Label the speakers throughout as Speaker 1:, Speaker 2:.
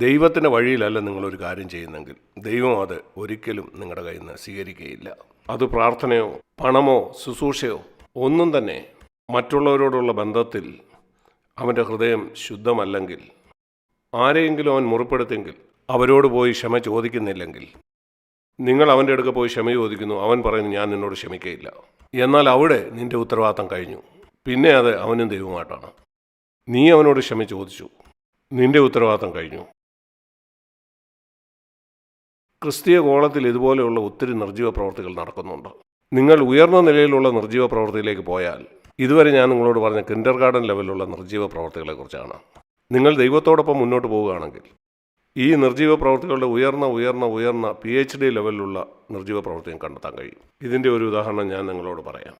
Speaker 1: ദൈവത്തിന്റെ വഴിയിലല്ല നിങ്ങളൊരു കാര്യം ചെയ്യുന്നെങ്കിൽ. ദൈവം അത് ഒരിക്കലും നിങ്ങളുടെ കയ്യിൽ നിന്ന് സ്വീകരിക്കുകയില്ല. അത് പ്രാർത്ഥനയോ പണമോ ശുശ്രൂഷയോ ഒന്നും തന്നെ മറ്റുള്ളവരോടുള്ള ബന്ധത്തിൽ അവന്റെ ഹൃദയം ശുദ്ധമല്ലെങ്കിൽ ആരെയെങ്കിലും അവൻ മുറിപ്പെടുത്തെങ്കിൽ അവരോട് പോയി ക്ഷമ ചോദിക്കുന്നില്ലെങ്കിൽ നിങ്ങൾ അവന്റെ അടുക്ക പോയി ക്ഷമ ചോദിക്കുന്നു. അവൻ പറയുന്നു ഞാൻ നിന്നോട് ക്ഷമിക്കയില്ല. എന്നാൽ അവിടെ നിന്റെ ഉത്തരവാദിത്തം കഴിഞ്ഞു. പിന്നെ അത് അവനും ദൈവമായിട്ടാണ് നീ അവനോട് ക്ഷമ ചോദിച്ചു. നിന്റെ ഉത്തരവാദിത്തം കഴിഞ്ഞു. ക്രിസ്തീയ കോളത്തിൽ ഇതുപോലെയുള്ള ഒത്തിരി നിർജീവ പ്രവർത്തികൾ നടക്കുന്നുണ്ട്. നിങ്ങൾ ഉയർന്ന നിലയിലുള്ള നിർജീവ പ്രവർത്തിയിലേക്ക് പോയാൽ ഇതുവരെ ഞാൻ നിങ്ങളോട് പറഞ്ഞ കിൻഡർ ഗാർഡൻ ലെവലിലുള്ള നിർജീവ പ്രവർത്തികളെക്കുറിച്ചാണ് നിങ്ങൾ ദൈവത്തോടൊപ്പം മുന്നോട്ട് പോവുകയാണെങ്കിൽ ഈ നിർജീവ പ്രവർത്തികളുടെ ഉയർന്ന ഉയർന്ന ഉയർന്ന പി എച്ച് ഡി ലെവലിലുള്ള നിർജീവ പ്രവർത്തിയും കണ്ടെത്താൻ കഴിയും. ഇതിന്റെ ഒരു ഉദാഹരണം ഞാൻ നിങ്ങളോട് പറയാം.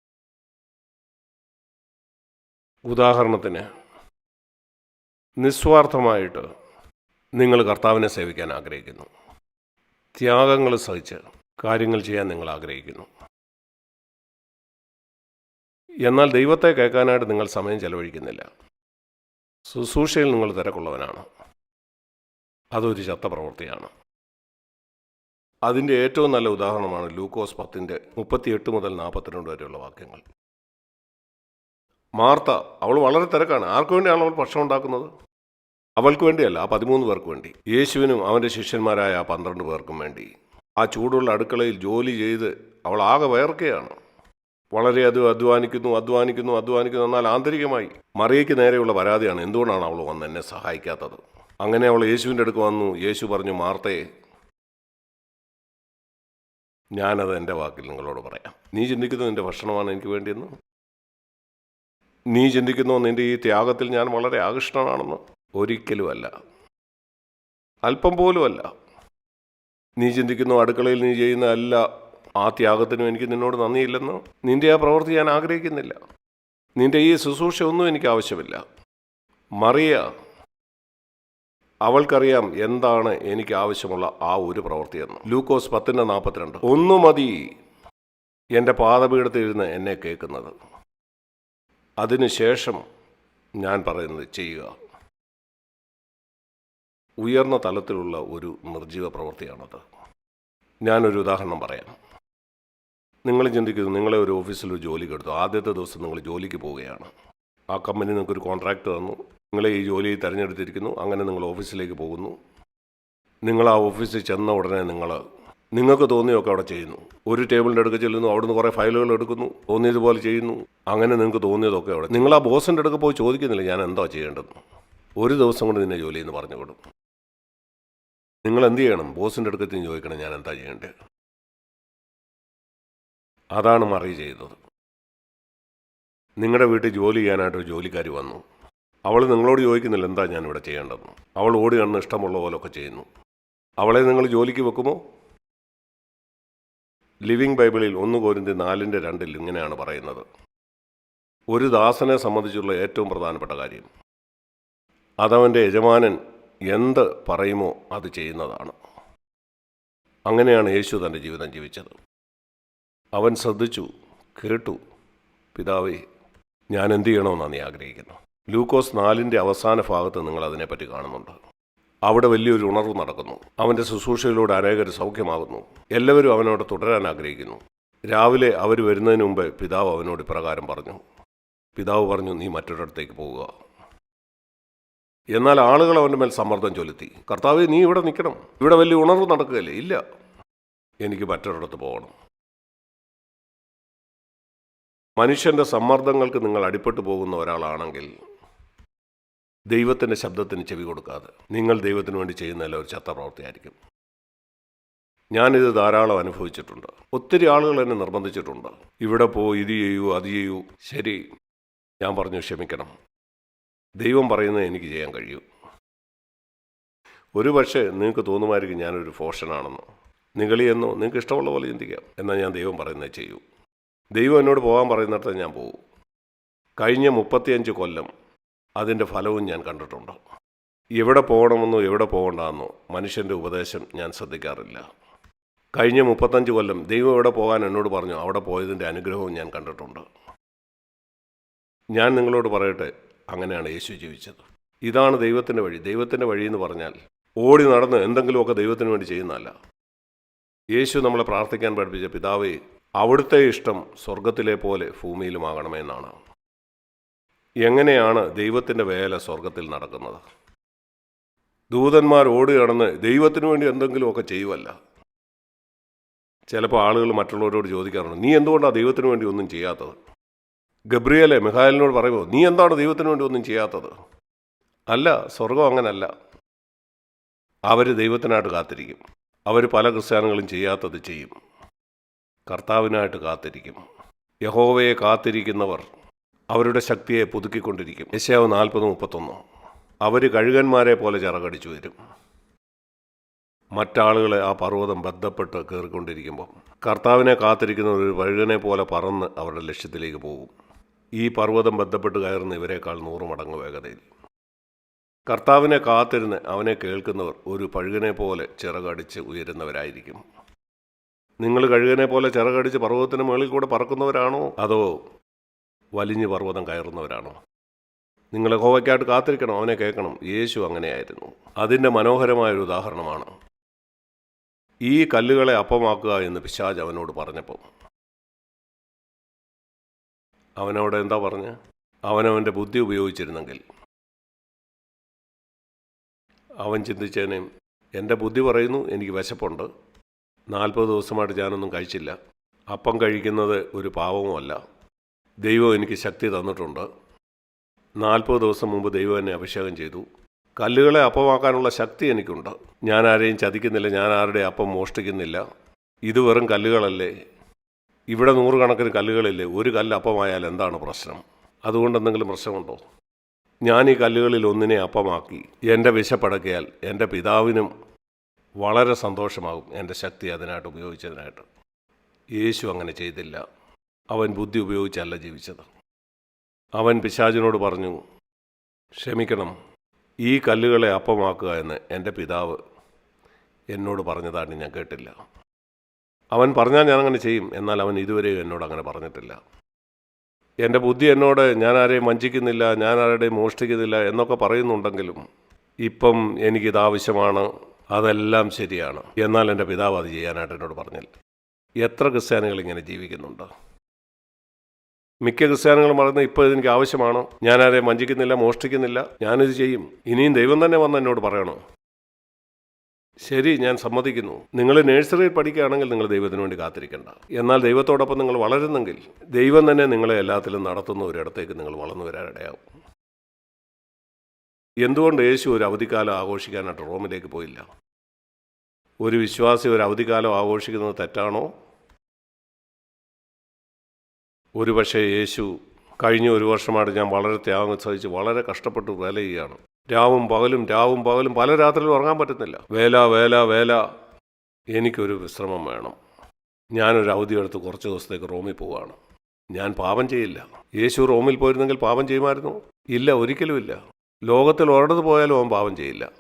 Speaker 1: ഉദാഹരണത്തിന് നിസ്വാർത്ഥമായിട്ട് നിങ്ങൾ കർത്താവിനെ സേവിക്കാൻ ആഗ്രഹിക്കുന്നു. ത്യാഗങ്ങൾ സഹിച്ച് കാര്യങ്ങൾ ചെയ്യാൻ നിങ്ങൾ ആഗ്രഹിക്കുന്നു. എന്നാൽ ദൈവത്തെ കേൾക്കാനായിട്ട് നിങ്ങൾ സമയം ചെലവഴിക്കുന്നില്ല. ശുശ്രൂഷയിൽ നിങ്ങൾ തിരക്കുള്ളവനാണ്. അതൊരു ചത്ത പ്രവൃത്തിയാണ്. അതിന്റെ ഏറ്റവും നല്ല ഉദാഹരണമാണ് ലൂക്കോസ് പത്തിന്റെ മുപ്പത്തിയെട്ട് മുതൽ നാൽപ്പത്തിരണ്ട് വരെയുള്ള വാക്യങ്ങൾ. മാർത്ത അവൾ വളരെ തിരക്കാണ്. ആർക്കു വേണ്ടിയാണ് അവൾ ഭക്ഷണം ഉണ്ടാക്കുന്നത്? അവൾക്ക് വേണ്ടിയല്ല ആ പതിമൂന്ന് പേർക്ക് വേണ്ടി. യേശുവിനും അവന്റെ ശിഷ്യന്മാരായ ആ പന്ത്രണ്ട് പേർക്കും വേണ്ടി. ആ ചൂടുള്ള അടുക്കളയിൽ ജോലി ചെയ്ത് അവൾ ആകെ വയർക്കുകയാണ് അത് അധ്വാനിക്കുന്നു അധ്വാനിക്കുന്നു അധ്വാനിക്കുന്നു എന്നാൽ ആന്തരികമായി മറിയയ്ക്ക് നേരെയുള്ള പരാതിയാണ് എന്തുകൊണ്ടാണ് അവൾ വന്ന് എന്നെ സഹായിക്കാത്തത്? അങ്ങനെ അവൾ യേശുവിന്റെ അടുക്ക് വന്നു യേശു പറഞ്ഞു മാർത്തയെ ഞാനത് എന്റെ വാക്കിൽ നിങ്ങളോട് പറയാം. നീ ചിന്തിക്കുന്നത് നിന്റെ ഭക്ഷണമാണ് എനിക്ക് വേണ്ടിയെന്ന്? നീ ചിന്തിക്കുന്നു നിന്റെ ഈ ത്യാഗത്തിൽ ഞാൻ വളരെ ആകൃഷ്ടനാണെന്ന്? ഒരിക്കലുമല്ല. അല്പം പോലുമല്ല. നീ ചിന്തിക്കുന്നു അടുക്കളയിൽ നീ ചെയ്യുന്ന അല്ല ആ ത്യാഗത്തിനും എനിക്ക് നിന്നോട് നന്ദിയില്ലെന്ന്? നിന്റെ ആ പ്രവൃത്തി ഞാൻ ആഗ്രഹിക്കുന്നില്ല. നിന്റെ ഈ ശുശ്രൂഷ ഒന്നും എനിക്ക് ആവശ്യമില്ല. മറിയ അവൾക്കറിയാം എന്താണ് എനിക്ക് ആവശ്യമുള്ള ആ ഒരു പ്രവൃത്തിയെന്ന്. ലൂക്കോസ് പത്തിന്റെ നാൽപ്പത്തിരണ്ട് ഒന്നു മതി എന്റെ പാതപീഠത്തിരുന്ന് എന്നെ കേൾക്കുന്നത്. അതിനുശേഷം ഞാൻ പറയുന്നത് ചെയ്യുക. ഉയർന്ന തലത്തിലുള്ള ഒരു നിർജീവ പ്രവൃത്തിയാണത്. ഞാനൊരു ഉദാഹരണം പറയാം. നിങ്ങൾ ചിന്തിക്കുന്നു നിങ്ങളെ ഒരു ഓഫീസിൽ ഒരു ജോലിക്ക് എടുത്തു. ആദ്യത്തെ ദിവസം നിങ്ങൾ ജോലിക്ക് പോവുകയാണ്. ആ കമ്പനി നിങ്ങൾക്കൊരു കോൺട്രാക്റ്റ് തന്നു. നിങ്ങളെ ഈ ജോലി തിരഞ്ഞെടുത്തിരിക്കുന്നു. അങ്ങനെ നിങ്ങൾ ഓഫീസിലേക്ക് പോകുന്നു. നിങ്ങൾ ആ ഓഫീസിൽ ചെന്ന ഉടനെ നിങ്ങൾ നിങ്ങൾക്ക് തോന്നിയൊക്കെ അവിടെ ചെയ്യുന്നു. ഒരു ടേബിളിന്റെ അടുക്ക ചെല്ലുന്നു. അവിടുന്ന് കുറേ ഫയലുകൾ എടുക്കുന്നു. തോന്നിയതുപോലെ ചെയ്യുന്നു. അങ്ങനെ നിങ്ങൾക്ക് തോന്നിയതൊക്കെ അവിടെ. നിങ്ങൾ ആ ബോസിന്റെ അടുക്ക പോയി ചോദിക്കുന്നില്ല ഞാൻ എന്താ ചെയ്യേണ്ടത്? ഒരു ദിവസം കൊണ്ട് നിന്നെ ജോലി എന്ന് പറഞ്ഞു കൊടുക്കും നിങ്ങൾ എന്ത് ചെയ്യണം? ബോസിന്റെ അടുക്കത്തിന് ചോദിക്കണം ഞാൻ എന്താ ചെയ്യേണ്ടത് അതാണ് മറി ചെയ്തത്. നിങ്ങളുടെ വീട്ടിൽ ജോലി ചെയ്യാനായിട്ടൊരു ജോലിക്കാരി വന്നു. അവൾ നിങ്ങളോട് ചോദിക്കുന്നില്ല എന്താ ഞാൻ ഇവിടെ ചെയ്യേണ്ടതെന്ന് അവൾ ഓടി കണ്ണ് ഇഷ്ടമുള്ള പോലൊക്കെ ചെയ്യുന്നു. അവളെ നിങ്ങൾ ജോലിക്ക് വെക്കുമോ? ലിവിംഗ് ബൈബിളിൽ ഒന്ന് കോരിന്തി നാലിന്റെ രണ്ടിൽ ഇങ്ങനെയാണ് പറയുന്നത്. ഒരു ദാസനെ സംബന്ധിച്ചുള്ള ഏറ്റവും പ്രധാനപ്പെട്ട കാര്യം. അതവന്റെ യജമാനൻ എന്ത് പറയുമോ അത് ചെയ്യുന്നതാണ്. അങ്ങനെയാണ് യേശു തന്റെ ജീവിതം ജീവിച്ചത്. അവൻ ശ്രദ്ധിച്ചു കേട്ടു പിതാവേ ഞാൻ എന്ത് ചെയ്യണമെന്നാണ് നീ ആഗ്രഹിക്കുന്നു? ലൂക്കോസ് നാലിന്റെ അവസാന ഭാഗത്ത് നിങ്ങൾ അതിനെപ്പറ്റി കാണുന്നുണ്ട്. അവിടെ വലിയൊരു ഉണർവ് നടക്കുന്നു. അവന്റെ ശുശ്രൂഷയിലൂടെ അനേകർ സൗഖ്യമാകുന്നു. എല്ലാവരും അവനോട് തുടരാൻ ആഗ്രഹിക്കുന്നു. രാവിലെ അവർ വരുന്നതിന് മുമ്പ് പിതാവ് അവനോട് ഇപ്രകാരം പറഞ്ഞു. പിതാവ് പറഞ്ഞു നീ മറ്റൊരിടത്തേക്ക് പോവുക. എന്നാൽ ആളുകൾ അവന്റെ മേൽ സമ്മർദ്ദം ചൊലുത്തി കർത്താവ് നീ ഇവിടെ നിൽക്കണം. ഇവിടെ വലിയ ഉണർവ് നടക്കുകയല്ലേ? ഇല്ല. എനിക്ക് മറ്റൊരിടത്ത് പോകണം. മനുഷ്യന്റെ സമ്മർദ്ദങ്ങൾക്ക് നിങ്ങൾ അടിപ്പെട്ടു പോകുന്ന ഒരാളാണെങ്കിൽ ദൈവത്തിന്റെ ശബ്ദത്തിന് ചെവി കൊടുക്കാതെ നിങ്ങൾ ദൈവത്തിന് വേണ്ടി ചെയ്യുന്നതല്ല ഒരു ചത്ത പ്രവൃത്തിയായിരിക്കും ഞാനിത് ധാരാളം അനുഭവിച്ചിട്ടുണ്ട്. ഒത്തിരി ആളുകൾ എന്നെ നിർബന്ധിച്ചിട്ടുണ്ട്. ഇവിടെ പോ ഇത് ചെയ്യൂ അത് ചെയ്യൂ. ശരി. ഞാൻ പറഞ്ഞു ക്ഷമിക്കണം. ദൈവം പറയുന്നത് എനിക്ക് ചെയ്യാൻ കഴിയൂ. ഒരു പക്ഷേ നിങ്ങൾക്ക് തോന്നുമായിരിക്കും ഞാനൊരു ഫോഷനാണെന്നോ. നിഗളിയെന്നോ നിങ്ങൾക്ക് ഇഷ്ടമുള്ള പോലെ ചിന്തിക്കാം. എന്നാൽ ഞാൻ ദൈവം പറയുന്നത് ചെയ്യൂ. ദൈവം എന്നോട് പോകാൻ പറയുന്നിടത്ത് ഞാൻ പോകും കഴിഞ്ഞ മുപ്പത്തിയഞ്ച് കൊല്ലം അതിന്റെ ഫലവും ഞാൻ കണ്ടിട്ടുണ്ട്. എവിടെ പോകണമെന്നോ എവിടെ പോകണ്ടെന്നോ മനുഷ്യന്റെ ഉപദേശം ഞാൻ ശ്രദ്ധിക്കാറില്ല. കഴിഞ്ഞ മുപ്പത്തഞ്ച് കൊല്ലം ദൈവം എവിടെ പോകാൻ എന്നോട് പറഞ്ഞു അവിടെ പോയതിന്റെ അനുഗ്രഹവും ഞാൻ കണ്ടിട്ടുണ്ട്. ഞാൻ നിങ്ങളോട് പറയട്ടെ അങ്ങനെയാണ് യേശു ജീവിച്ചത്. ഇതാണ് ദൈവത്തിന്റെ വഴി. ദൈവത്തിന്റെ വഴി എന്ന് പറഞ്ഞാൽ ഓടി നടന്ന് എന്തെങ്കിലുമൊക്കെ ദൈവത്തിന് വേണ്ടി ചെയ്യുന്നതല്ല. യേശു നമ്മളെ പ്രാർത്ഥിക്കാൻ പഠിപ്പിച്ച പിതാവേ അവിടുത്തെ ഇഷ്ടം സ്വർഗത്തിലെ പോലെ ഭൂമിയിലുമാകണമെന്നാണ് എങ്ങനെയാണ് ദൈവത്തിന്റെ വേല സ്വർഗത്തിൽ നടക്കുന്നത്? ദൂതന്മാർ ഓടി കടന്ന് ദൈവത്തിന് വേണ്ടി എന്തെങ്കിലുമൊക്കെ ചെയ്യുമല്ല ചിലപ്പോൾ ആളുകൾ മറ്റുള്ളവരോട് ചോദിക്കാറുണ്ട് നീ എന്തുകൊണ്ടാണ് ദൈവത്തിന് വേണ്ടി ഒന്നും ചെയ്യാത്തത്? ഗബ്രിയലെ മിഹായലിനോട് പറയുമോ നീ എന്താണ് ദൈവത്തിന് വേണ്ടി ഒന്നും ചെയ്യാത്തത്? അല്ല സ്വർഗം അങ്ങനല്ല. അവർ ദൈവത്തിനായിട്ട് കാത്തിരിക്കും. അവർ പല ക്രിസ്ത്യാനികളും ചെയ്യാത്തത് ചെയ്യും. കർത്താവിനായിട്ട് കാത്തിരിക്കും. യഹോവയെ കാത്തിരിക്കുന്നവർ അവരുടെ ശക്തിയെ പുതുക്കിക്കൊണ്ടിരിക്കും. യശയാവ് നാൽപ്പത് മുപ്പത്തൊന്ന്. അവർ കഴുകന്മാരെ പോലെ ചിറകടിച്ചു വരും. മറ്റാളുകളെ ആ പർവതം ബന്ധപ്പെട്ട് കയറിക്കൊണ്ടിരിക്കുമ്പോൾ കർത്താവിനെ കാത്തിരിക്കുന്ന ഒരു വഴുകനെ പോലെ പറന്ന് അവരുടെ ലക്ഷ്യത്തിലേക്ക് പോകും. ഈ പർവതം ബന്ധപ്പെട്ട് കയറുന്ന ഇവരെക്കാൾ നൂറ് മടങ്ങ് വേഗതയിൽ. കർത്താവിനെ കാത്തിരുന്ന് അവനെ കേൾക്കുന്നവർ ഒരു പഴുകനെ പോലെ ചിറകടിച്ച് ഉയരുന്നവരായിരിക്കും. നിങ്ങൾ കഴുകനെ പോലെ ചിറകടിച്ച് പർവതത്തിന് മുകളിൽ കൂടെ പറക്കുന്നവരാണോ? അതോ വലിഞ്ഞ് പർവതം കയറുന്നവരാണോ? നിങ്ങൾ ഹോവയ്ക്കായിട്ട് കാത്തിരിക്കണം അവനെ കേൾക്കണം. യേശു അങ്ങനെയായിരുന്നു. അതിന്റെ മനോഹരമായൊരു ഉദാഹരണമാണ്. ഈ കല്ലുകളെ അപ്പമാക്കുക എന്ന് പിശാജ് അവനോട് പറഞ്ഞപ്പോൾ. അവനോട് എന്താ പറഞ്ഞ്? അവനവന്റെ ബുദ്ധി ഉപയോഗിച്ചിരുന്നെങ്കിൽ. അവൻ ചിന്തിച്ചേനെ എന്റെ ബുദ്ധി പറയുന്നു എനിക്ക് വിശപ്പുണ്ട്. നാൽപ്പത് ദിവസമായിട്ട് ഞാനൊന്നും കഴിച്ചില്ല. അപ്പം കഴിക്കുന്നത് ഒരു പാവവുമല്ല. ദൈവം എനിക്ക് ശക്തി തന്നിട്ടുണ്ട്. നാൽപ്പത് ദിവസം മുമ്പ് ദൈവം എന്നെ അഭിഷേകം ചെയ്തു. കല്ലുകളെ അപ്പമാക്കാനുള്ള ശക്തി എനിക്കുണ്ട്. ഞാൻ ആരെയും ചതിക്കുന്നില്ല. ഞാൻ ആരുടെ അപ്പം മോഷ്ടിക്കുന്നില്ല. ഇത് വെറും കല്ലുകളല്ലേ? ഇവിടെ നൂറുകണക്കിന് കല്ലുകളില്ലേ ഒരു കല്ല് അപ്പമായാൽ എന്താണ് പ്രശ്നം? അതുകൊണ്ട് എന്തെങ്കിലും പ്രശ്നമുണ്ടോ? ഞാൻ ഈ കല്ലുകളിൽ ഒന്നിനെ അപ്പമാക്കി എന്റെ വിശപ്പടക്കിയാൽ എന്റെ പിതാവിനും വളരെ സന്തോഷമാകും എന്റെ ശക്തി അതിനായിട്ട് ഉപയോഗിച്ചതിനായിട്ട്. യേശു അങ്ങനെ ചെയ്തില്ല. അവൻ ബുദ്ധി ഉപയോഗിച്ചല്ല ജീവിച്ചത്. അവൻ പിശാചിനോട് പറഞ്ഞു ക്ഷമിക്കണം ഈ കല്ലുകളെ അപ്പമാക്കുക എന്ന് എന്റെ പിതാവ് എന്നോട് പറഞ്ഞതാണ് ഞാൻ കേട്ടില്ല. അവൻ പറഞ്ഞാൽ ഞാൻ അങ്ങനെ ചെയ്യും. എന്നാൽ അവൻ ഇതുവരെയും എന്നോട് അങ്ങനെ പറഞ്ഞിട്ടില്ല. എന്റെ ബുദ്ധി എന്നോട് ഞാൻ ആരെയും വഞ്ചിക്കുന്നില്ല ഞാൻ ആരുടെയും മോഷ്ടിക്കുന്നില്ല എന്നൊക്കെ പറയുന്നുണ്ടെങ്കിലും ഇപ്പം എനിക്കിത് ആവശ്യമാണ്. അതെല്ലാം ശരിയാണ്. എന്നാൽ എന്റെ പിതാവ് അത് ചെയ്യാനായിട്ട് എന്നോട് പറഞ്ഞില്ല. എത്ര ക്രിസ്ത്യാനികൾ ഇങ്ങനെ ജീവിക്കുന്നുണ്ട്? മിക്ക ക്രിസ്ത്യാനികളും പറയുന്നത് ഇപ്പോൾ ഇതെനിക്ക് ആവശ്യമാണ്. ഞാൻ ആരെയും വഞ്ചിക്കുന്നില്ല മോഷ്ടിക്കുന്നില്ല. ഞാനിത് ചെയ്യും. ഇനിയും ദൈവം തന്നെ വന്ന് എന്നോട് പറയണോ? ശരി ഞാൻ സമ്മതിക്കുന്നു. നിങ്ങൾ നഴ്സറിയിൽ പഠിക്കുകയാണെങ്കിൽ നിങ്ങൾ ദൈവത്തിന് വേണ്ടി കാത്തിരിക്കേണ്ട. എന്നാൽ ദൈവത്തോടൊപ്പം നിങ്ങൾ വളരുന്നെങ്കിൽ ദൈവം തന്നെ നിങ്ങളെ എല്ലാത്തിലും നടത്തുന്ന ഒരിടത്തേക്ക് നിങ്ങൾ വളർന്നു വരാനിടയാവും എന്തുകൊണ്ട് യേശു ഒരു അവധിക്കാലം ആഘോഷിക്കാനായിട്ട് റോമിലേക്ക് പോയില്ല? ഒരു വിശ്വാസി ഒരു അവധിക്കാലം ആഘോഷിക്കുന്നത് തെറ്റാണോ? ഒരുപക്ഷെ യേശു കഴിഞ്ഞ ഒരു വർഷമായിട്ട് ഞാൻ വളരെ ത്യാഗം സഹിച്ച് വളരെ കഷ്ടപ്പെട്ട് വേല ചെയ്യുകയാണ് രാവും പകലും രാവും പകലും പല രാത്രിയിലും ഉറങ്ങാൻ പറ്റുന്നില്ല. വേല വേല വേല. എനിക്കൊരു വിശ്രമം വേണം. ഞാനൊരു അവധി എടുത്ത് കുറച്ച് ദിവസത്തേക്ക് റോമിൽ പോവുകയാണ് ഞാൻ പാപം ചെയ്യില്ല. യേശു റോമിൽ പോയിരുന്നെങ്കിൽ പാപം ചെയ്യുമായിരുന്നു? ഇല്ല ഒരിക്കലുമില്ല. ലോകത്തിൽ ഒരിടത്ത് പോയാലും അവൻ പാപം ചെയ്യില്ല.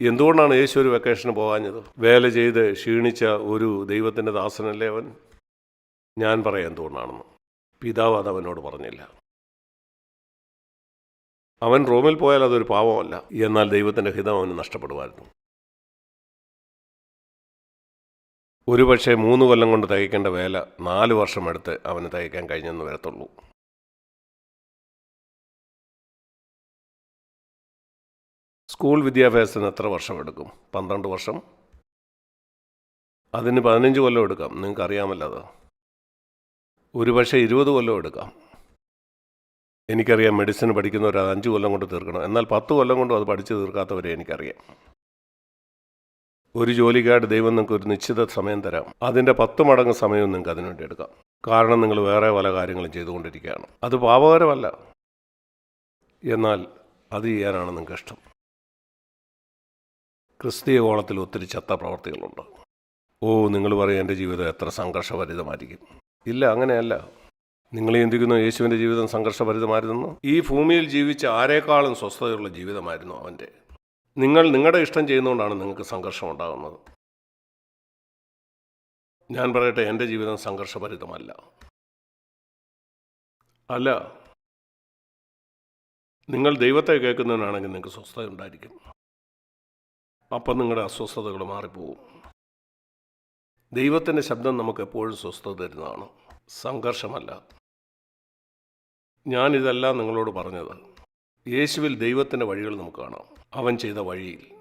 Speaker 1: എന്തുകൊണ്ടാണ് യേശു ഒരു വെക്കേഷന് പോകാഞ്ഞത്? വേല ചെയ്ത് ക്ഷീണിച്ച ഒരു ദൈവത്തിന്റെ ദാസനല്ലേ അവൻ? ഞാൻ പറയാം എന്തുകൊണ്ടാണെന്ന്. പിതാവ് അത് അവനോട് പറഞ്ഞില്ല. അവൻ റോമിൽ പോയാൽ അതൊരു പാവമല്ല എന്നാൽ ദൈവത്തിന്റെ ഹിതം അവന് നഷ്ടപ്പെടുമായിരുന്നു. ഒരുപക്ഷെ മൂന്ന് കൊല്ലം കൊണ്ട് തയ്ക്കേണ്ട വേല നാല് വർഷം എടുത്ത് അവന് തയ്ക്കാൻ കഴിഞ്ഞെന്ന് വരത്തുള്ളൂ. സ്കൂൾ വിദ്യാഭ്യാസത്തിന് എത്ര വർഷം എടുക്കും? പന്ത്രണ്ട് വർഷം? അതിന് പതിനഞ്ച് കൊല്ലം എടുക്കാം. നിങ്ങൾക്ക് അറിയാമല്ലോ അത്. ഒരുപക്ഷെ ഇരുപത് കൊല്ലം എടുക്കാം. എനിക്കറിയാം മെഡിസിൻ പഠിക്കുന്നവർ അത് അഞ്ച് കൊല്ലം കൊണ്ട് തീർക്കണം. എന്നാൽ പത്ത് കൊല്ലം കൊണ്ടും അത് പഠിച്ചു തീർക്കാത്തവരെ എനിക്കറിയാം. ഒരു ജോലിക്കായിട്ട് ദൈവം നിങ്ങൾക്ക് ഒരു നിശ്ചിത സമയം തരാം. അതിന്റെ പത്ത് മടങ്ങ് സമയവും നിങ്ങൾക്ക് അതിനുവേണ്ടി എടുക്കാം. കാരണം നിങ്ങൾ വേറെ പല കാര്യങ്ങളും ചെയ്തുകൊണ്ടിരിക്കുകയാണ്. അത് പാപകരമല്ല. എന്നാൽ അത് ചെയ്യാനാണ് നിങ്ങൾക്ക് ഇഷ്ടം. ക്രിസ്തീയ കോളത്തിൽ ഒത്തിരി ചത്ത പ്രവർത്തികളുണ്ട്. ഓ നിങ്ങൾ പറയും എന്റെ ജീവിതം എത്ര സംഘർഷഭരിതമായിരിക്കും. ഇല്ല അങ്ങനെയല്ല. നിങ്ങൾ ചിന്തിക്കുന്നു യേശുവിന്റെ ജീവിതം സംഘർഷഭരിതമായിരുന്നു. ഈ ഭൂമിയിൽ ജീവിച്ച ആരെക്കാളും സ്വസ്ഥതയുള്ള ജീവിതമായിരുന്നു അവന്റെ. നിങ്ങൾ നിങ്ങളുടെ ഇഷ്ടം ചെയ്യുന്നതുകൊണ്ടാണ് നിങ്ങൾക്ക് സംഘർഷം ഉണ്ടാകുന്നത് ഞാൻ പറയട്ടെ എന്റെ ജീവിതം സംഘർഷഭരിതമല്ല. അല്ല നിങ്ങൾ ദൈവത്തെ കേൾക്കുന്നതിനാണെങ്കിൽ നിങ്ങൾക്ക് സ്വസ്ഥത ഉണ്ടായിരിക്കും. അപ്പം നിങ്ങളുടെ അസ്വസ്ഥതകൾ മാറിപ്പോവും ദൈവത്തിന്റെ ശബ്ദം നമുക്ക് എപ്പോഴും സ്വസ്ഥത തരുന്നതാണ്. സംഘർഷമല്ല. ഞാനിതെല്ലാം നിങ്ങളോട് പറഞ്ഞത്. യേശുവിൽ ദൈവത്തിന്റെ വഴികൾ നമുക്ക് കാണാം. അവൻ ചെയ്ത വഴിയിൽ.